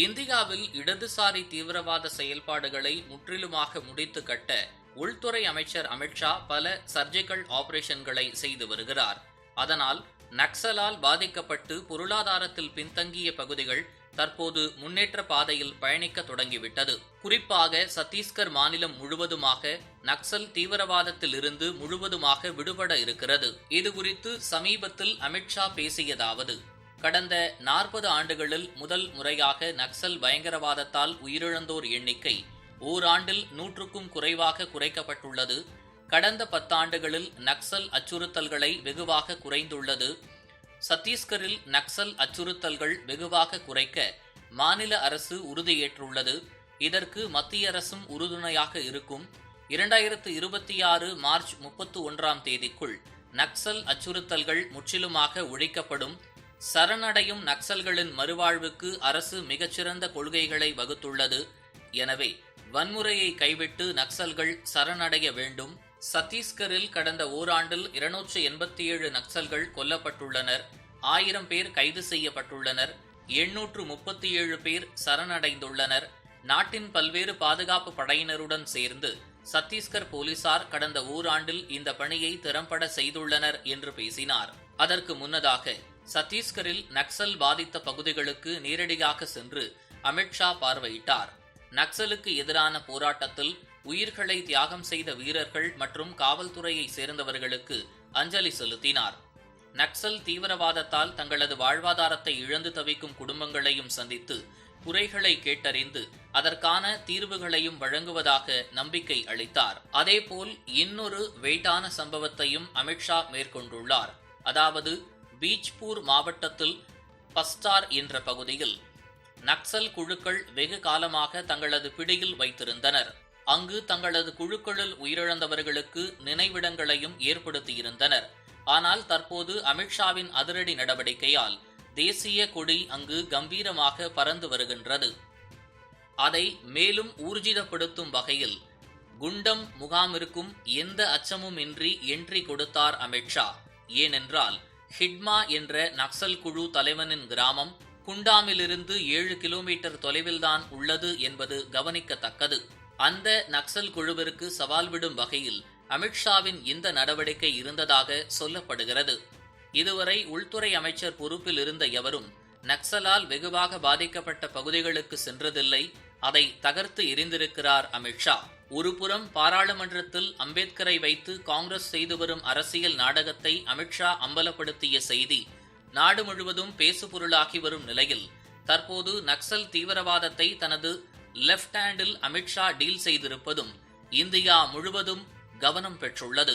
இந்தியாவில் இடதுசாரி தீவிரவாத செயல்பாடுகளை முற்றிலுமாக முடித்து கட்ட உள்துறை அமைச்சர் அமித்ஷா பல சர்ஜிக்கல் ஆபரேஷன்களை செய்து வருகிறார். அதனால் நக்சலால் பாதிக்கப்பட்டு பொருளாதாரத்தில் பின்தங்கிய பகுதிகள் தற்போது முன்னேற்ற பாதையில் பயணிக்க தொடங்கிவிட்டது. குறிப்பாக சத்தீஸ்கர் மாநிலம் முழுவதுமாக நக்சல் தீவிரவாதத்தில் இருந்து முழுவதுமாக விடுபட இருக்கிறது. இது குறித்து சமீபத்தில் அமித்ஷா பேசியதாவது கடந்த நாற்பது ஆண்டுகளில் முதல் முறையாக நக்சல் பயங்கரவாதத்தால் உயிரிழந்தோர் எண்ணிக்கை ஓராண்டில் நூற்றுக்கும் குறைவாக குறைக்கப்பட்டுள்ளது. கடந்த பத்தாண்டுகளில் நக்சல் அச்சுறுத்தல்களை வெகுவாக குறைந்துள்ளது. சத்தீஸ்கரில் நக்சல் அச்சுறுத்தல்கள் வெகுவாக குறைக்க மாநில அரசு உறுதியேற்றுள்ளது. இதற்கு மத்திய அரசும் உறுதுணையாக இருக்கும். இரண்டாயிரத்து இருபத்தி ஆறு மார்ச் முப்பத்து ஒன்றாம் தேதிக்குள் நக்சல் அச்சுறுத்தல்கள் முற்றிலுமாக ஒழிக்கப்படும். சரணடையும் நக்சல்களின் மறுவாழ்வுக்கு அரசு மிகச்சிறந்த கொள்கைகளை வகுத்துள்ளது. எனவே வன்முறையை கைவிட்டு நக்சல்கள் சரணடைய வேண்டும். சத்தீஸ்கரில் கடந்த ஓராண்டில் இருநூற்று எண்பத்தி ஏழு நக்சல்கள் கொல்லப்பட்டுள்ளனர். ஆயிரம் பேர் கைது செய்யப்பட்டுள்ளனர். எண்ணூற்று முப்பத்தி ஏழு பேர் சரணடைந்துள்ளனர். நாட்டின் பல்வேறு பாதுகாப்பு படையினருடன் சேர்ந்து சத்தீஸ்கர் போலீசார் கடந்த ஓராண்டில் இந்த பணியை திறம்பட செய்துள்ளனர் என்று பேசினார். அதற்கு முன்னதாக சத்தீஸ்கரில் நக்சல் பாதித்த பகுதிகளுக்கு நேரடியாக சென்று அமித்ஷா பார்வையிட்டார். நக்சலுக்கு எதிரான போராட்டத்தில் உயிர்களை தியாகம் செய்த வீரர்கள் மற்றும் காவல்துறையை சேர்ந்தவர்களுக்கு அஞ்சலி செலுத்தினார். நக்சல் தீவிரவாதத்தால் தங்களது வாழ்வாதாரத்தை இழந்து தவிக்கும் குடும்பங்களையும் சந்தித்து குறைகளை கேட்டறிந்து அதற்கான தீர்வுகளையும் வழங்குவதாக நம்பிக்கை அளித்தார். அதேபோல் இன்னொரு வெயிட்டான சம்பவத்தையும் அமித்ஷா மேற்கொண்டுள்ளார். அதாவது பீச்பூர் மாவட்டத்தில் பஸ்டார் என்ற பகுதியில் நக்சல் குழுக்கள் வெகு காலமாக தங்களது பிடியில் வைத்திருந்தனர். அங்கு தங்களது குழுக்களில் உயிரிழந்தவர்களுக்கு நினைவிடங்களையும் ஏற்படுத்தியிருந்தனர். ஆனால் தற்போது அமித்ஷாவின் அதிரடி நடவடிக்கையால் தேசிய கொடி அங்கு கம்பீரமாக பறந்து வருகின்றது. அதை மேலும் ஊர்ஜிதப்படுத்தும் வகையில் குண்டம் முகாமிற்கும் எந்த அச்சமும் இன்றி என்ட்ரி கொடுத்தார் அமித்ஷா. ஏனென்றால் ஹிட்மா என்ற நக்சல் குழு தலைவனின் கிராமம் குண்டாமிலிருந்து ஏழு கிலோமீட்டர் தொலைவில்தான் உள்ளது என்பது கவனிக்கத்தக்கது. அந்த நக்சல் குழுவிற்கு சவால் விடும் வகையில் அமித்ஷாவின் இந்த நடவடிக்கை இருந்ததாக சொல்லப்படுகிறது. இதுவரை உள்துறை அமைச்சர் பொறுப்பில் இருந்த எவரும் நக்சலால் வெகுவாக பாதிக்கப்பட்ட பகுதிகளுக்கு சென்றதில்லை. அதை தகர்த்து எரிந்திருக்கிறார் அமித்ஷா ஒருபுறம் பாராளுமன்றத்தில் அம்பேத்கரை வைத்து காங்கிரஸ் செய்து வரும் அரசியல் நாடகத்தை அமித்ஷா அம்பலப்படுத்திய செய்தி நாடு முழுவதும் பேசுபொருளாகி வரும் நிலையில் தற்போது நக்சல் தீவிரவாதத்தை தனது லெப்ட் ஹேண்டில் அமித்ஷா டீல் செய்திருப்பதும் இந்தியா முழுவதும் கவனம் பெற்றுள்ளது.